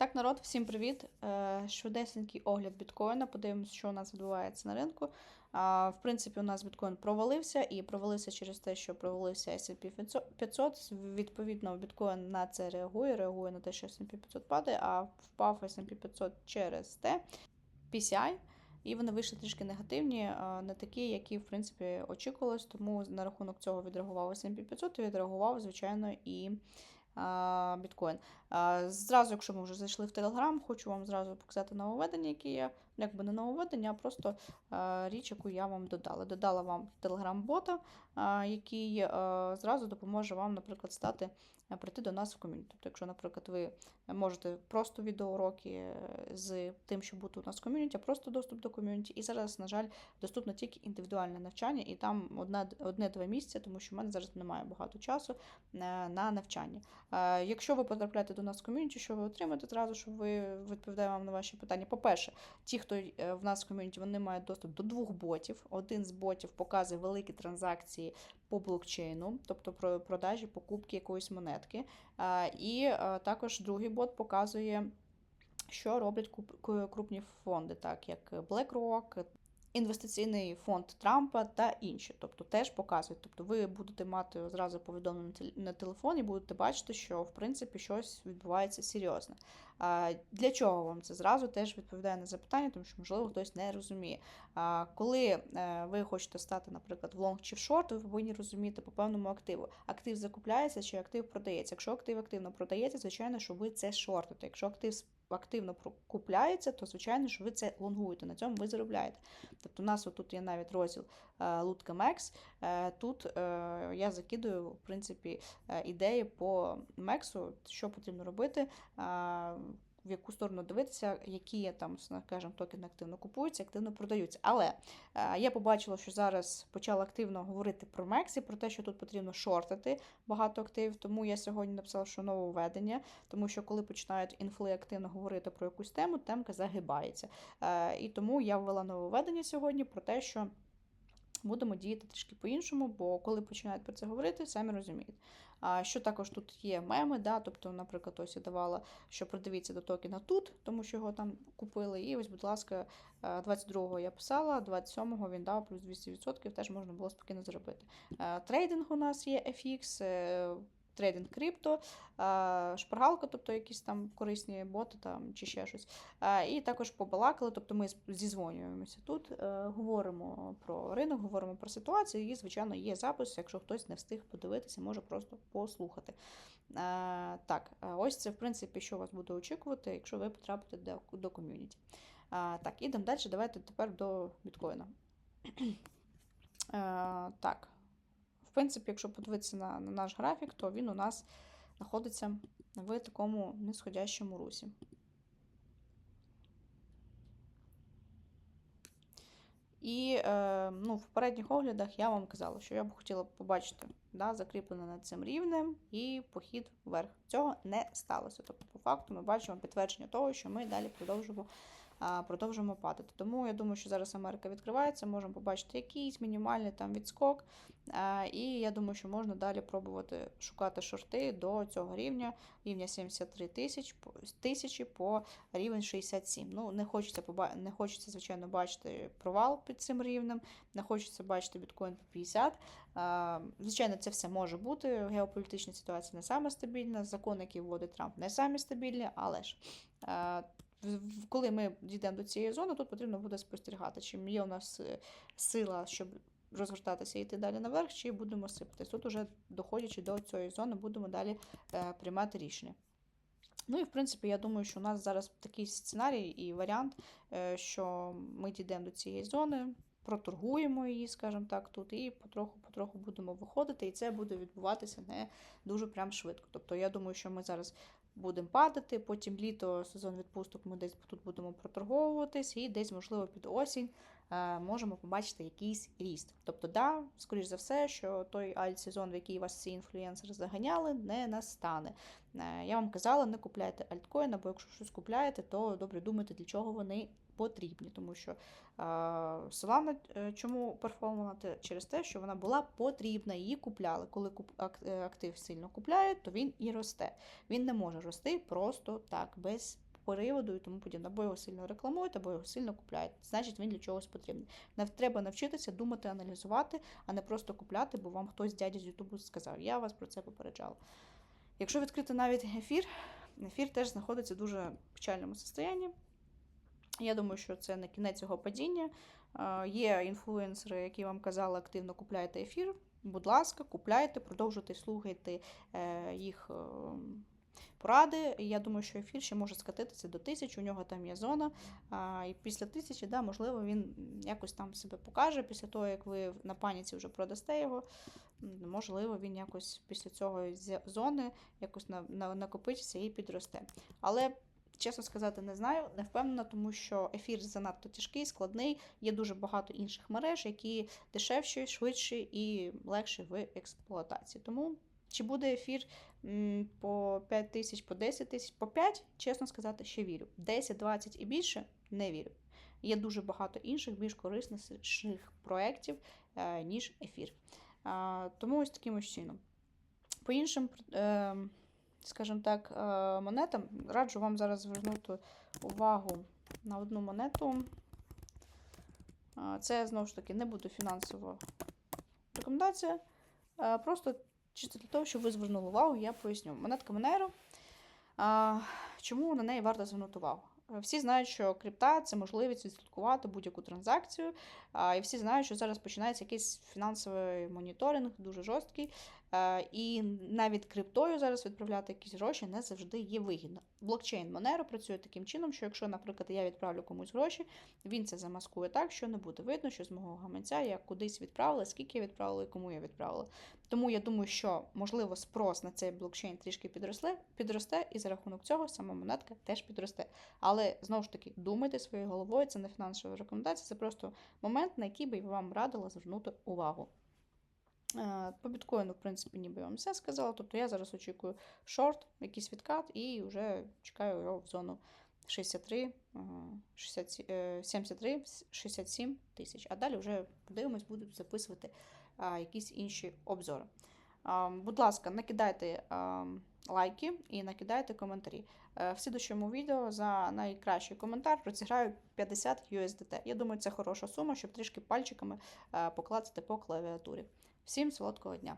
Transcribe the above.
Так, народ, всім привіт! Е, Швидесенький огляд біткоїна. Подивимося, що у нас відбувається на ринку. В принципі, у нас біткоін провалився і провалився через те, що провалився S&P 500. Відповідно, біткоін на це реагує, реагує на те, що S&P 500 падає, а впав S&P 500 через те PCI. І вони вийшли трішки негативні, не такі, які, в принципі, очікувалось. Тому на рахунок цього відреагував S&P 500 і відреагував, звичайно, і а, біткоін. Зразу, якщо ми вже зайшли в Телеграм, хочу вам зразу показати нововведення, які є. Якби не нововведення, а просто річ, яку я вам додала. Додала вам телеграм-бота, який зразу допоможе вам, наприклад, стати прийти до нас в ком'юніті. Тобто, якщо, наприклад, ви можете просто відеоуроки е, з тим, що бути у нас в ком'юніті, а просто доступ до ком'юніті. І зараз, на жаль, доступно тільки індивідуальне навчання, і там одне-два місця, тому що в мене зараз немає багато часу е, на навчання. Е, Якщо ви потрапляєте до нас в ком'юніті, що ви отримаєте зразу, щоб ви відповідаємо вам на ваші питання. По-перше, ті, хто е, в нас в ком'юніті, вони мають доступ до двох ботів. Один з ботів показує великі транзакції по блокчейну, тобто про продажі, покупки якоїсь монетки. І е, також другий бот показує. Що роблять крупні фонди, так як BlackRock, інвестиційний фонд Трампа та інші. Тобто теж показують. Тобто ви будете мати зразу повідомлення на теле- телефон і будете бачити, що в принципі щось відбувається серйозне. Для чого вам це зразу теж відповідає на запитання, тому що, можливо, хтось не розуміє. Коли е, ви хочете стати, наприклад, в лонг чи в шорт, ви повинні розуміти по певному активу. Актив закупляється чи актив продається. Якщо актив активно продається, звичайно, що ви це шортите. Якщо актив активно купляється, то звичайно, ж, ви це лонгуєте, на цьому ви заробляєте. Тобто, у нас тут є навіть розділ е, Лутка Мекс. Е, Тут е, я закидую, в принципі, ідеї по Мексу, що потрібно робити. В яку сторону дивитися, які там, скажімо, токени активно купуються, активно продаються. Але е, я побачила, що зараз почала активно говорити про Мексі, про те, що тут потрібно шортити багато активів. Тому я сьогодні написала, що нововведення, тому що коли починають інфли активно говорити про якусь тему, темка загибається. Е, І тому я ввела нововведення сьогодні про те, що будемо діяти трішки по-іншому, бо коли починають про це говорити, самі розуміють. А що також тут є меми, да, тобто, наприклад, ось я давала, що продивіться до токена тут, тому що його там купили. І ось, будь ласка, 22-го я писала, 27-го він дав плюс 200%, теж можна було спокійно зробити. Е, Трейдинг у нас є FX. Трейдинг крипто, шпаргалка, тобто якісь там корисні боти там, чи ще щось. І також побалакали, тобто ми зізвонюємося тут, е, говоримо про ринок, говоримо про ситуацію, і, звичайно, є запис, якщо хтось не встиг подивитися, може просто послухати. Так, ось це, в принципі, що вас буде очікувати, якщо ви потрапите до, ком'юніті. Так, ідемо далі. Давайте тепер до біткоїна. Так. В принципі, якщо подивитися на, на наш графік, то він у нас знаходиться в такому нисходящому русі. І е, ну, в попередніх оглядах я вам казала, що я б хотіла побачити да, закріплене над цим рівнем і похід вверх. Цього не сталося. Тобто, по факту, ми бачимо підтвердження того, що ми далі продовжимо а, продовжимо падати. Тому я думаю, що зараз Америка відкривається, можемо побачити якийсь мінімальний там відскок. І я думаю, що можна далі пробувати шукати шорти до цього рівня, рівня 73 тисяч, тисячі по рівень 67. Ну, не хочеться, не хочеться, звичайно, бачити провал під цим рівнем, не хочеться бачити біткоін по 50. Звичайно, це все може бути. Геополітична ситуація не саме стабільна, закон, який вводить Трамп, не самі стабільні, але ж. Коли ми дійдемо до цієї зони, тут потрібно буде спостерігати, чи є у нас е, сила, щоб розгортатися і йти далі наверх, чи будемо сипатись. Тут уже доходячи до цієї зони, будемо далі е, приймати рішення. Ну і в принципі, я думаю, що у нас зараз такий сценарій і варіант, е, що ми дійдемо до цієї зони, проторгуємо її, скажімо так, тут, і потроху-потроху будемо виходити, і це буде відбуватися не дуже прям швидко. Тобто, я думаю, що ми зараз будемо падати, потім літо, сезон відпусток, ми десь тут будемо проторговуватись, і десь, можливо, під осінь можемо побачити якийсь ріст. Тобто, да, скоріш за все, що той альт-сезон, в який вас ці інфлюенсери заганяли, не настане. Е, Я вам казала, не купляйте альткоін, або якщо щось купляєте, то добре думайте, для чого вони потрібні. Тому що е, Solana е, чому перформувала через те, що вона була потрібна, її купляли. Коли е, актив сильно купляють, то він і росте. Він не може рости просто так, без приводу і тому подібне. Або його сильно рекламують, або його сильно купляють. Значить, він для чогось потрібний. Треба навчитися думати, аналізувати, а не просто купляти, бо вам хтось дядя з Ютубу сказав. Я вас про це попереджала. Якщо відкрити навіть ефір, ефір теж знаходиться в дуже печальному стані. Я думаю, що це не кінець його падіння. Є інфлюенсери, які вам казали, активно купляйте ефір. Будь ласка, купляйте, продовжуйте слухати е, їх е, поради. Я думаю, що ефір ще може скатитися до тисячі, у нього там є зона. А, і після тисячі, да, можливо, він якось там себе покаже після того, як ви на паніці вже продасте його. Можливо, він якось після цього зони якось на, на, накопичиться і підросте. Але чесно сказати, не знаю, не впевнена, тому що ефір занадто тяжкий, складний. Є дуже багато інших мереж, які дешевші, швидші і легші в експлуатації. Тому чи буде ефір по 5 тисяч, по 10 тисяч, по 5, чесно сказати, ще вірю. 10, 20 і більше не вірю. Є дуже багато інших, більш корисніших проєктів, е, ніж ефір. Тому ось таким ось чином. По іншим, е, скажімо так, е, монетам раджу вам зараз звернути увагу на одну монету. Це знову ж таки не буде фінансова рекомендація. Просто чисто для того, щоб ви звернули увагу, я поясню. Монетка Монеро, Чому на неї варто звернути увагу? Всі знають, що крипта це можливість відслідкувати будь-яку транзакцію. А, І всі знають, що зараз починається якийсь фінансовий моніторинг, дуже жорсткий. Е, І навіть криптою зараз відправляти якісь гроші не завжди є вигідно. Блокчейн Monero працює таким чином, що якщо, наприклад, я відправлю комусь гроші, він це замаскує так, що не буде видно, що з мого гаманця я кудись відправила, скільки я відправила і кому я відправила. Тому я думаю, що можливо спрос на цей блокчейн трішки підросле, підросте, і за рахунок цього сама монетка теж підросте. Але знову ж таки, думайте своєю головою, це не фінансова рекомендація, це просто момент, на який би я вам радила звернути увагу. Е, По біткоїну, в принципі, ніби я вам все сказала. Тобто я зараз очікую шорт, якийсь відкат, і вже чекаю його в зону 63, е, 67, е, 73, 67 тисяч. А далі вже подивимось, будуть записувати якісь інші обзори. Будь ласка, накидайте лайки і накидайте коментарі. Е, В слідущому відео за найкращий коментар розіграю 50 USDT. Я думаю, це хороша сума, щоб трішки пальчиками е, поклацати по клавіатурі. Всім солодкого дня!